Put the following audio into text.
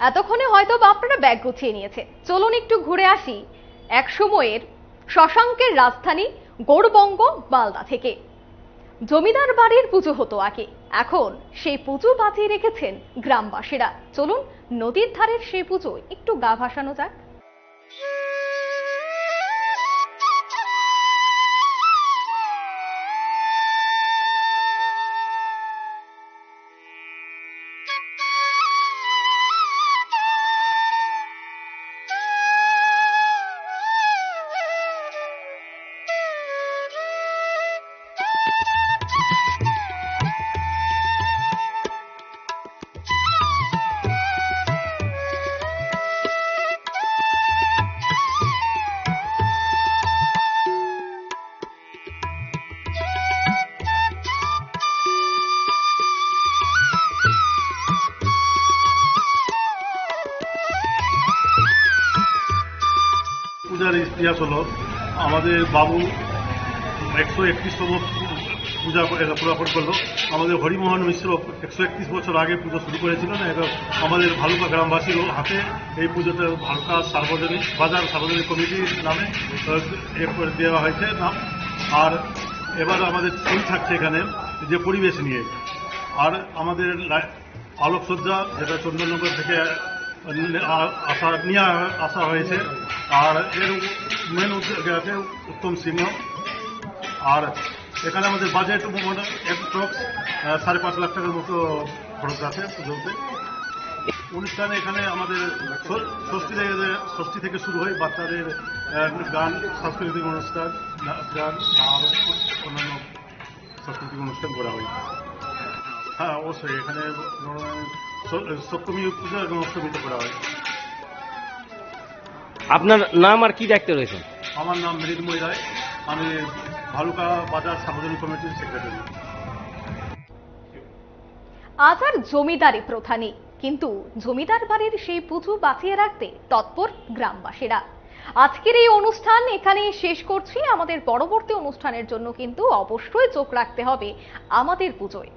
এতক্ষণে হয়তো বা আপনারা ব্যাগ গুছিয়ে নিয়েছে চলুন একটু ঘুরে আসি এক সময়ের শশাঙ্কের রাজধানী গৌরবঙ্গ মালদা থেকে। জমিদার বাড়ির পুজো হতো আগে। এখন সেই পুজো বাঁচিয়ে রেখেছেন গ্রামবাসীরা। চলুন নদীর ধারের সেই পুজো একটু গা ভাসানো যাক। পূজার ইতিহাস হলো, আমাদের বাবু একশো একত্রিশতম পূজা পুরাপন করল। আমাদের হরিমোহন মিশ্র একশো একত্রিশ বছর আগে পুজো শুরু করেছিলেন এবং আমাদের ভালুকা গ্রামবাসীর হাতে। এই পুজোতে ভালুকা সার্বজনীন, বাজার সার্বজনীন কমিটির নামে দেওয়া হয়েছে নাম। আর এবার আমাদের থিম থাকছে এখানে, যে পরিবেশ নিয়ে। আর আমাদের আলোকসজ্জা, যেটা চন্দননগর থেকে আসা নিয়ে আসা হয়েছে। আর এর মেন উদ্যোগ আছে, উত্তম সিংহ। আর এখানে আমাদের বাজেট অ্যাপ্রক্স সাড়ে পাঁচ লাখ টাকার মতো খরচ আছে পুজোতে। অনুষ্ঠানে এখানে আমাদের ষষ্ঠী থেকে ষষ্ঠী থেকে শুরু হয় বাচ্চাদের গান, সাংস্কৃতিক অনুষ্ঠান গান আর অন্যান্য সাংস্কৃতিক অনুষ্ঠান করা হয়। হ্যাঁ অবশ্যই এখানে আহ, স- এবং অষ্টমীতে করা হয়। আপনার নাম আর কি দায়িত্ব রয়েছে আমার নাম মৃন্ময় রায়। আমি ভালুকা বাজার সার্বজনীন কমিটির সেক্রেটারি আজ আর জমিদারি প্রথা নেই কিন্তু জমিদার বাড়ির সেই পুজো বাঁচিয়ে রাখতে তৎপর গ্রামবাসীরা। আজকের এই অনুষ্ঠান এখানে শেষ করছি। আমাদের পরবর্তী অনুষ্ঠানের জন্য কিন্তু অবশ্যই চোখ রাখতে হবে আমাদের পুজোয়।